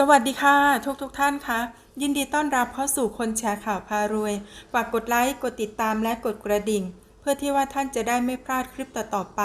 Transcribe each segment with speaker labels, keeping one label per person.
Speaker 1: สวัสดีค่ะ ทุกทุกท่านคะยินดีต้อนรับเข้าสู่คนแชร์ข่าวพารวยฝากกดไลค์กดติดตามและกดกระดิ่ง เพื่อที่ว่าท่านจะได้ไม่พลาดคลิปต่อๆไป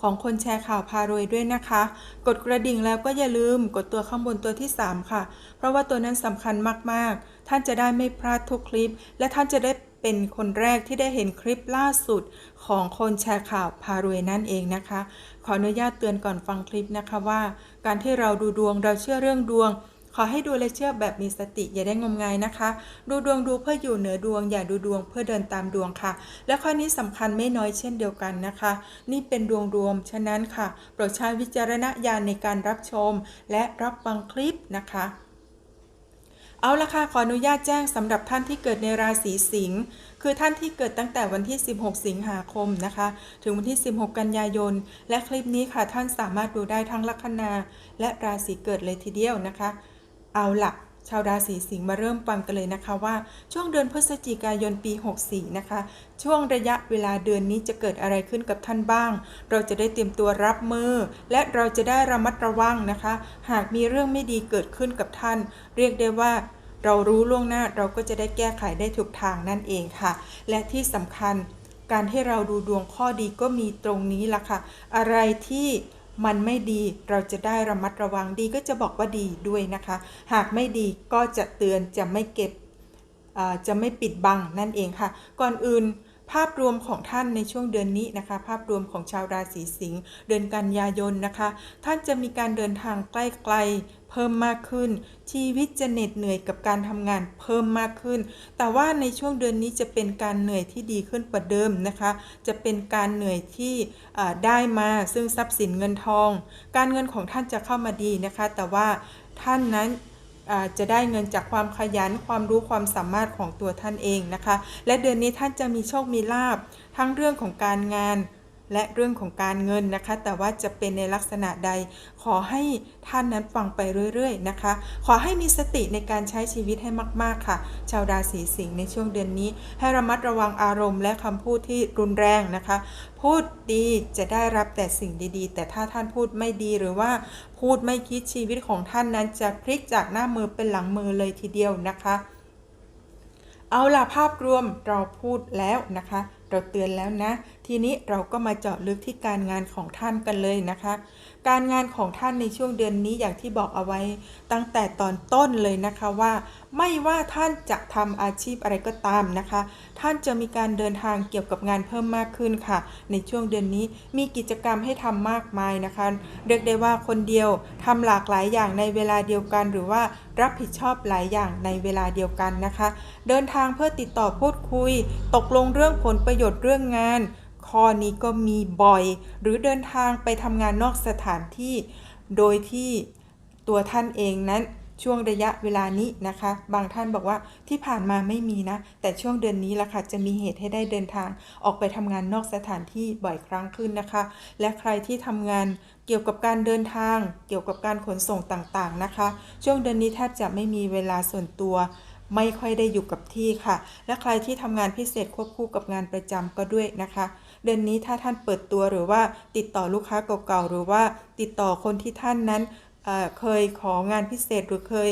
Speaker 1: ของคนแชร์ข่าวพารวยด้วยนะคะ กดกระดิ่งแล้วก็อย่าลืมกดตัวข้างบนตัวที่ 3 ค่ะ เพราะว่าตัวนั้นสำคัญมากๆ ท่านจะได้ไม่พลาดทุกคลิป และท่านจะได้เป็นคนแรกที่ได้เห็นคลิปล่าสุดของคนแชร์ข่าวพารวยนั่นเองนะคะ ขออนุญาตเตือนก่อนฟังคลิปนะคะว่า การที่เราดูดวงเราเชื่อเรื่องดวง ขอให้ดูและเชื่อแบบมีสติอย่าได้งมงายนะคะ ดูดวงดูเพื่ออยู่เหนือดวง อย่าดูดวงเพื่อเดินตามดวงค่ะ และข้อนี้สำคัญไม่น้อยเช่นเดียวกันนะคะ นี่เป็นดวงรวมฉะนั้นค่ะโปรดใช้วิจารณญาณในการรับชม และรับฟังคลิปนะคะเอาละค่ะ ขออนุญาตแจ้งสำหรับท่านที่เกิดในราศีสิงห์คือท่านที่เกิดตั้งแต่วันที่ 16 สิงหาคมนะคะ ถึงวันที่ 16 กันยายน และคลิปนี้ค่ะท่านสามารถดูได้ทั้งลัคนาและราศีเกิดเลยทีเดียวนะคะ เอาละชาวราศีสิงห์มาเริ่มฟังกันเลยนะคะว่าช่วงเดือนพฤศจิกายนปี 64 นะคะ ช่วงระยะเวลาเดือนนี้จะเกิดอะไรขึ้นกับท่านบ้าง เราจะได้เตรียมตัวรับมือ และเราจะได้ระมัดระวังนะคะ หากมีเรื่องไม่ดีเกิดขึ้นกับท่าน เรียกได้ว่าเรารู้ล่วงหน้าเราก็จะได้แก้ไขได้ถูกทางนั่นเองค่ะ และที่สำคัญการที่เราดูดวงข้อดีก็มีตรงนี้ละค่ะ อะไรที่ มันไม่ดีเราจะได้ระมัดระวังดีก็จะบอกว่าดีด้วยนะคะ หากไม่ดีก็จะเตือนจะไม่เก็บอ่าจะไม่ปิดบังนั่นเองค่ะ ก่อนอื่น ภาพรวมของท่านในช่วงเดือนนี้นะคะ ภาพรวมของชาวราศีสิงห์เดือนกันยายนนะคะ ท่านจะมีการเดินทางใกล้ๆเพิ่มมากขึ้น ชีวิตจะเหน็ดเหนื่อยกับการทำงานเพิ่มมากขึ้น แต่ว่าในช่วงเดือนนี้จะเป็นการเหนื่อยที่ดีขึ้นกว่าเดิมนะคะ จะเป็นการเหนื่อยที่ได้มาซึ่งทรัพย์สินเงินทอง การเงินของท่านจะเข้ามาดีนะคะ แต่ว่าท่านนั้น จะได้เงินจากความขยันความรู้ความสามารถของตัวท่านเองนะคะ และเดือนนี้ท่านจะมีโชคมีลาบทั้งเรื่องของการงาน และเรื่องของการเงินนะคะ แต่ว่าจะเป็นในลักษณะใด ขอให้ท่านนั้นฟังไปเรื่อยๆนะคะ ขอให้มีสติในการใช้ชีวิตให้มากๆค่ะ ชาวราศีสิงห์ในช่วงเดือนนี้ ให้ระมัดระวังอารมณ์และคำพูดที่รุนแรงนะคะ พูดดีจะได้รับแต่สิ่งดีๆ แต่ถ้าท่านพูดไม่ดีหรือว่าพูดไม่คิดชีวิตของท่านนั้นจะพลิกจากหน้ามือเป็นหลังมือเลยทีเดียวนะคะ เอาล่ะภาพรวมเราพูดแล้วนะคะ เราเตือนแล้วนะ ทีนี้เราก็มาเจาะลึกที่การงานของท่านกันเลยนะคะ การงานของท่านในช่วงเดือนนี้อย่างที่บอกเอาไว้ ตั้งแต่ตอนต้นเลยนะคะว่า ไม่ว่าท่านจะทำอาชีพอะไรก็ตามนะคะ ท่านจะมีการเดินทางเกี่ยวกับงานเพิ่มมากขึ้นค่ะ ในช่วงเดือนนี้มีกิจกรรมให้ทำมากมายนะคะ เรียกได้ว่าคนเดียวทำหลากหลายอย่างในเวลาเดียวกันหรือว่ารับผิดชอบหลายอย่างในเวลาเดียวกันนะคะ เดินทางเพื่อติดต่อพูดคุย ตกลงเรื่องผลประโยชน์เรื่องงาน ข้อนี้ก็มีบ่อย หรือเดินทางไปทำงานนอกสถานที่ โดยที่ตัวท่านเองนั้นช่วงระยะเวลานี้นะคะ บางท่านบอกว่าที่ผ่านมาไม่มีนะ แต่ช่วงเดือนนี้ละค่ะจะมีเหตุให้ได้เดินทางออกไปทำงานนอกสถานที่บ่อยครั้งขึ้นนะคะ และใครที่ทำงานเกี่ยวกับการเดินทาง เกี่ยวกับการขนส่งต่างๆนะคะ ช่วงเดือนนี้แทบจะไม่มีเวลาส่วนตัวไม่ค่อยได้อยู่กับที่ค่ะ และใครที่ทำงานพิเศษควบคู่กับงานประจำก็ด้วยนะคะ เดือนนี้ถ้าท่านเปิดตัวหรือว่าติดต่อลูกค้าเก่าๆหรือว่าติดต่อคนที่ท่านนั้นเเคยของานพิเศษหรือเคย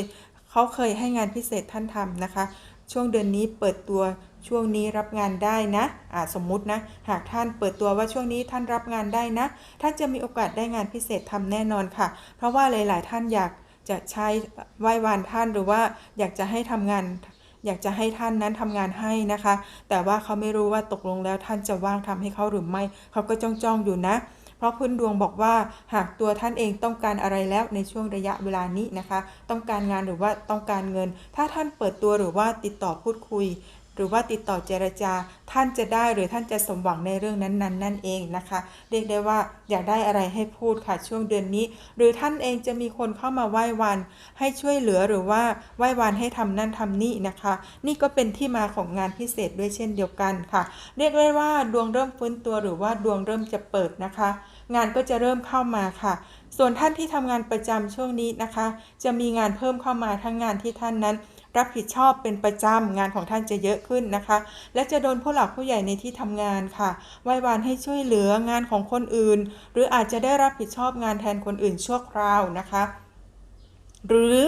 Speaker 1: เขาเคยให้งานพิเศษท่านทำนะคะ ช่วงเดือนนี้เปิดตัวช่วงนี้รับงานได้นะอ่าสมมุตินะ หากท่านเปิดตัวว่าช่วงนี้ท่านรับงานได้นะ ท่านจะมีโอกาสได้งานพิเศษทำแน่นอนค่ะ เพราะว่าหลาย ๆ ท่านอยากจะใช้ไหว้วานท่านหรือว่าอยากจะให้ทำงาน อยากจะให้ท่านนั้นทำงานให้นะคะ แต่ว่าเขาไม่รู้ว่าตกลงแล้วท่านจะว่างทำให้เขาหรือไม่ เขาก็จ้องจ้องอยู่นะ เพราะพื้นดวงบอกว่าหากตัวท่านเองต้องการอะไรแล้วในช่วงระยะเวลานี้นะคะ ต้องการงานหรือว่าต้องการเงิน ถ้าท่านเปิดตัวหรือว่าติดต่อพูดคุย หรือว่าติดต่อเจรจาท่านจะได้หรือท่านจะสมหวังในเรื่องนั้นๆนั่นเองนะคะ เรียกได้ว่าอยากได้อะไรให้พูดค่ะช่วงเดือนนี้ หรือท่านเองจะมีคนเข้ามาไหว้วัน ให้ช่วยเหลือหรือว่าไหว้วันให้ทำนั่นทำนี่นะคะ นี่ก็เป็นที่มาของงานพิเศษด้วยเช่นเดียวกันค่ะ เรียกได้ว่าดวงเริ่มฟื้นตัวหรือว่าดวงเริ่มจะเปิดนะคะ งานก็จะเริ่มเข้ามาค่ะส่วนท่านที่ทำงานประจำช่วงนี้นะคะ จะมีงานเพิ่มเข้ามาทั้งงานที่ท่านนั้น รับผิดชอบเป็นประจำงานของท่านจะเยอะขึ้นนะคะ และจะโดนผู้หลักผู้ใหญ่ในที่ทำงานค่ะไหว้วานให้ช่วยเหลืองานของคนอื่น หรืออาจจะได้รับผิดชอบงานแทนคนอื่นชั่วคราวนะคะ หรือ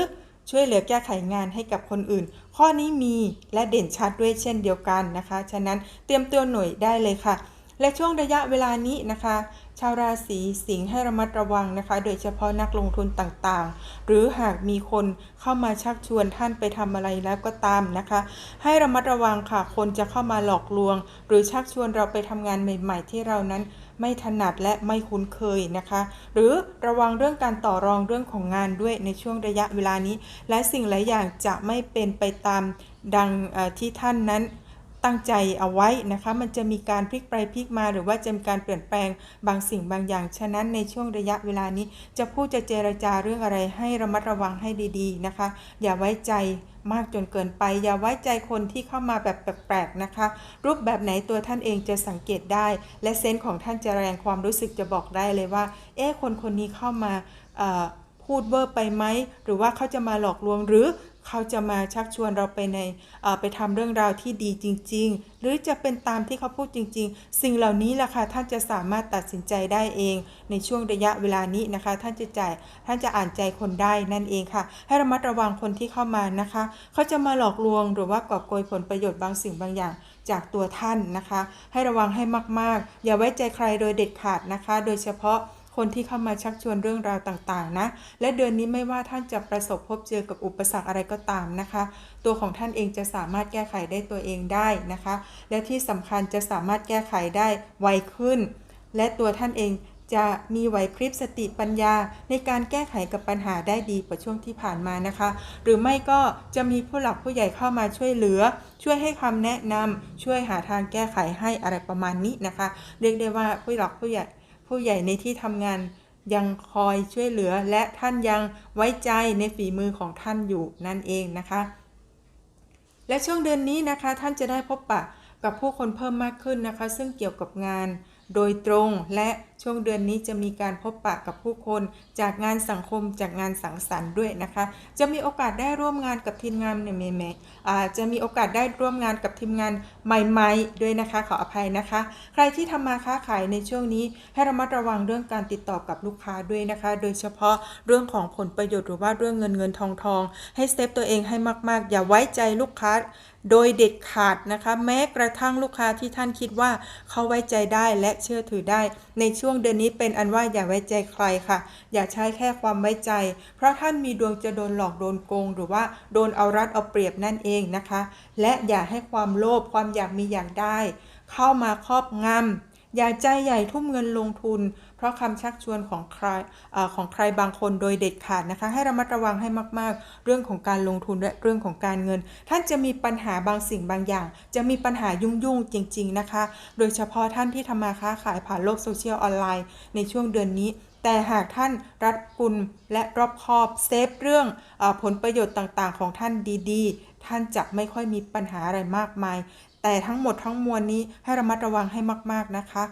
Speaker 1: ช่วยเหลือแก้ไขงานให้กับคนอื่น ข้อนี้มีและเด่นชัดด้วยเช่นเดียวกันนะคะ ฉะนั้นเตรียมตัวหน่วยได้เลยค่ะ และช่วงระยะเวลานี้นะคะ ชาวราศีสิงห์ให้ระมัดระวังนะคะ โดยเฉพาะนักลงทุนต่างๆ หรือหากมีคนเข้ามาชักชวนท่านไปทำอะไรแล้วก็ตามนะคะ ให้ระมัดระวังค่ะ คนจะเข้ามาหลอกลวง หรือชักชวนเราไปทำงานใหม่ ๆ ที่เรานั้นไม่ถนัดและไม่คุ้นเคยนะคะ หรือระวังเรื่องการต่อรองเรื่องของงานด้วยในช่วงระยะเวลานี้ และสิ่งหลายอย่างจะไม่เป็นไปตามดังที่ท่านนั้น ตั้งใจเอาไว้นะคะ มันจะมีการพลิกไปพลิกมา หรือว่าจะมีการเปลี่ยนแปลงบางสิ่งบางอย่าง ฉะนั้นในช่วงระยะเวลานี้ จะพูดจะเจรจาเรื่องอะไรให้ระมัดระวังให้ดีๆนะคะ อย่าไว้ใจมากจนเกินไป อย่าไว้ใจคนที่เข้ามาแบบแปลกๆนะคะ รูปแบบไหนตัวท่านเองจะสังเกตได้ และเซนส์ของท่านจะแรงความรู้สึกจะบอกได้เลยว่า เอ๊ะคนคนนี้เข้ามา พูดเวอร์ไปไหมหรือว่าเขาจะมาหลอกลวงหรือเขาจะมาชักชวนเราไปในไปทำเรื่องราวที่ดีจริง ๆ หรือจะเป็นตามที่เขาพูดจริง ๆ สิ่งเหล่านี้แหละค่ะท่านจะสามารถตัดสินใจได้เอง ในช่วงระยะเวลานี้นะคะ ท่านจะจ่ายท่านจะอ่านใจคนได้นั่นเองค่ะ ให้ระมัดระวังคนที่เข้ามานะคะ เขาจะมาหลอกลวงหรือว่ากอบโกยผลประโยชน์บางสิ่งบางอย่างจากตัวท่านนะคะ ให้ระวังให้มากๆ อย่าไว้ใจใครโดยเด็ดขาดนะคะ โดยเฉพาะ คนที่เข้ามาชักชวนเรื่องราวต่างๆ นะ และเดือนนี้ไม่ว่าท่านจะประสบพบเจอกับอุปสรรคอะไรก็ตามนะคะ ตัวของท่านเองจะสามารถแก้ไขได้ตัวเองได้นะคะ และที่สำคัญจะสามารถแก้ไขได้ไวขึ้น และตัวท่านเองจะมีไหวพริบสติปัญญาในการแก้ไขกับปัญหาได้ดีกว่าช่วงที่ผ่านมานะคะ หรือไม่ก็จะมีผู้หลักผู้ใหญ่เข้ามาช่วยเหลือ ช่วยให้คำแนะนำช่วยหาทางแก้ไขให้อะไรประมาณนี้นะคะ เรียกได้ว่าผู้หลักผู้ใหญ่ ผู้ใหญ่ในที่ทำงานยังคอยช่วยเหลือและท่านยังไว้ใจในฝีมือของท่านอยู่นั่นเองนะคะ และช่วงเดือนนี้นะคะท่านจะได้พบปะกับผู้คนเพิ่มมากขึ้นนะคะ ซึ่งเกี่ยวกับงานโดยตรงและช่วงเดือนนี้จะมีการพบปะกับผู้คน จากงานสังคมจากงานสังสรรค์ด้วยนะคะ จะมีโอกาสได้ร่วมงานกับทีมงานเนี่ยแม่ๆอจะมีโอกาสได้ร่วมงานกับทีมงานใหม่ๆ ด้วยนะคะ ขออภัยนะคะ ใครที่ทำมาค้าขายในช่วงนี้ให้ระมัดระวังเรื่องการติดต่อกับลูกค้าด้วยนะคะ โดยเฉพาะเรื่องของผลประโยชน์หรือว่าเรื่องเงินเงินทองทองให้เซฟตัวเองให้มาก ๆ อย่าไว้ใจลูกค้าโดยเด็ดขาดนะคะ แม้กระทั่งลูกค้าที่ท่านคิดว่าเขาไว้ใจได้และเชื่อถือได้ในช่วงช่วงเดือนนี้เป็นอันว่าอย่าไว้ใจใครค่ะ อย่าใช้แค่ความไว้ใจ เพราะท่านมีดวงจะโดนหลอกโดนโกง หรือว่าโดนเอารัดเอาเปรียบนั่นเองนะคะ และอย่าให้ความโลภความอยากมีอยากได้ เข้ามาครอบงำ อย่าใจใหญ่ทุ่มเงินลงทุน เพราะคำชักชวนของใครอของใครบางคนโดยเด็ดขาดนะคะ ให้ระมัดระวังให้มาก ๆ เรื่องของการลงทุนและเรื่องของการเงิน ท่านจะมีปัญหาบางสิ่งบางอย่าง จะมีปัญหายุ่ง ๆ จริง ๆ นะคะ โดยเฉพาะท่านที่ทำมาค้าขายผ่านโลกโซเชียลออนไลน์ในช่วงเดือนนี้แต่หากท่านรัดกุมและรอบคอบเซฟเรื่องอผลประโยชน์ต่างๆ ของท่านดีๆ ท่านจะไม่ค่อยมีปัญหาอะไรมากมาย แต่ทั้งหมดทั้งมวลนี้ให้ระมัดระวังให้มาก ๆ นะคะ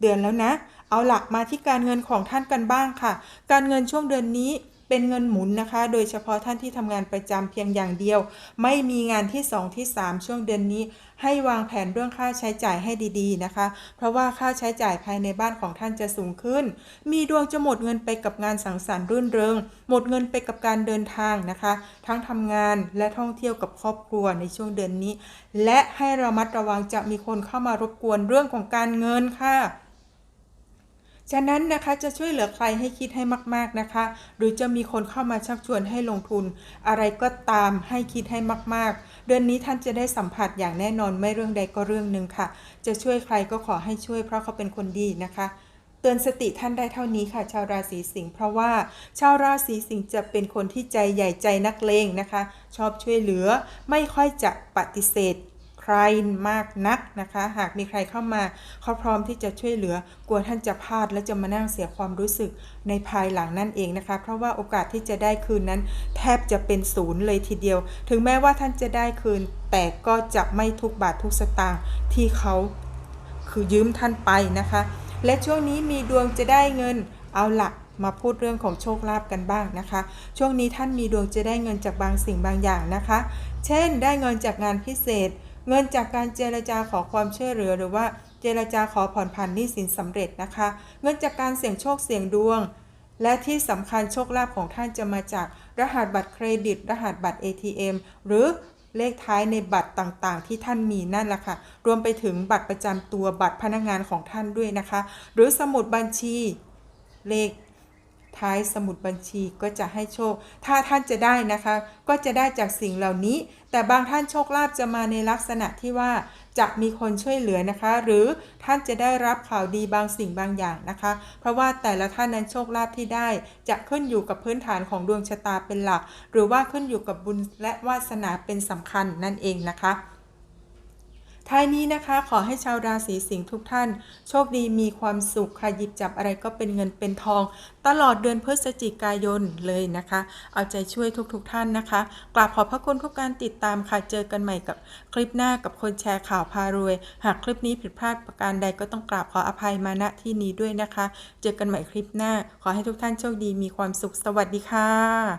Speaker 1: เดือนแล้วนะ เอาหลักมาที่การเงินของท่านกันบ้างค่ะ การเงินช่วงเดือนนี้ เป็นเงินหมุนนะคะ โดยเฉพาะท่านที่ทำงานประจำเพียงอย่างเดียว ไม่มีงานที่ 2 ที่ 3 ช่วงเดือนนี้ ให้วางแผนเรื่องค่าใช้จ่ายให้ดีๆนะคะ เพราะว่าค่าใช้จ่ายภายในบ้านของท่านจะสูงขึ้น มีดวงจะหมดเงินไปกับงานสังสรรค์รื่นเริง หมดเงินไปกับการเดินทางนะคะ ทั้งทำงานและท่องเที่ยวกับครอบครัวในช่วงเดือนนี้ และให้ระมัดระวังจะมีคนเข้ามารบกวนเรื่องของการเงินค่ะ ฉะนั้นนะคะจะช่วยเหลือใครให้คิดให้มาก ๆนะคะ หรือจะมีคนเข้ามาชักชวนให้ลงทุน อะไรก็ตามให้คิดให้มาก ๆ เดือนนี้ท่านจะได้สัมผัสอย่างแน่นอนไม่เรื่องใดก็เรื่องหนึ่งค่ะ จะช่วยใครก็ขอให้ช่วยเพราะเขาเป็นคนดีนะคะเตือนสติท่านได้เท่านี้ค่ะ ชาวราศีสิงห์เพราะว่าชาวราศีสิงห์จะเป็นคนที่ใจใหญ่ใจนักเลงนะคะ ชอบช่วยเหลือไม่ค่อยจะปฏิเสธ ใครมากนักนะคะ หากมีใครเข้ามาเขาพร้อมที่จะช่วยเหลือกลัวท่านจะพลาดและจะมานั่งเสียความรู้สึกในภายหลังนั่นเองนะคะ เพราะว่าโอกาสที่จะได้คืนนั้น แทบจะเป็นศูนย์เลยทีเดียว ถึงแม้ว่าท่านจะได้คืน แต่ก็จะไม่ทุกบาททุกสตางค์ที่เขาคือยืมท่านไปนะคะ และช่วงนี้มีดวงจะได้เงินเอาหลักมาพูดเรื่องของโชคลาภกันบ้างนะคะ ช่วงนี้ท่านมีดวงจะได้เงินจากบางสิ่งบางอย่างนะคะ เช่น ได้เงินจากงานพิเศษ เงินจากการเจรจาขอความช่วยเหลือ หรือว่าเจรจาขอผ่อนผันหนี้สินสำเร็จนะคะ เงินจากการเสี่ยงโชคเสี่ยงดวง และที่สำคัญโชคลาภของท่านจะมาจากรหัสบัตรเครดิต รหัสบัตร ATM หรือเลขท้ายในบัตรต่างๆ ที่ท่านมีนั่นแหละค่ะ รวมไปถึงบัตรประจำตัวบัตรพนักงานของท่านด้วยนะคะ หรือสมุดบัญชีเลข ท้ายสมุดบัญชีก็จะให้โชค ถ้าท่านจะได้นะคะ ก็จะได้จากสิ่งเหล่านี้ แต่บางท่านโชคลาภจะมาในลักษณะที่ว่าจะมีคนช่วยเหลือนะคะ หรือท่านจะได้รับข่าวดีบางสิ่งบางอย่างนะคะ เพราะว่าแต่ละท่านนั้นโชคลาภที่ได้ จะขึ้นอยู่กับพื้นฐานของดวงชะตาเป็นหลัก หรือว่าขึ้นอยู่กับบุญและวาสนาเป็นสำคัญนั่นเองนะคะ ท้ายนี้นะคะขอให้ชาวราศีสิงห์ทุกท่าน โชคดีมีความสุขค่ะหยิบจับอะไรก็เป็นเงินเป็นทอง ตลอดเดือนพฤศจิกายนเลยนะคะ เอาใจช่วยทุกๆทท่านนะคะกราบขอบพระคุณทุกการติดตามค่ะเจอกันใหม่กับคลิปหน้ากับคนแชร์ข่าวพารวย หากคลิปนี้ผิดพลาดประการใดก็ต้องกราบขออภัยมาณที่นี้ด้วยนะคะ เจอกันใหม่คลิปหน้า ขอให้ทุกท่านโชคดีมีความสุขสวัสดีค่ะ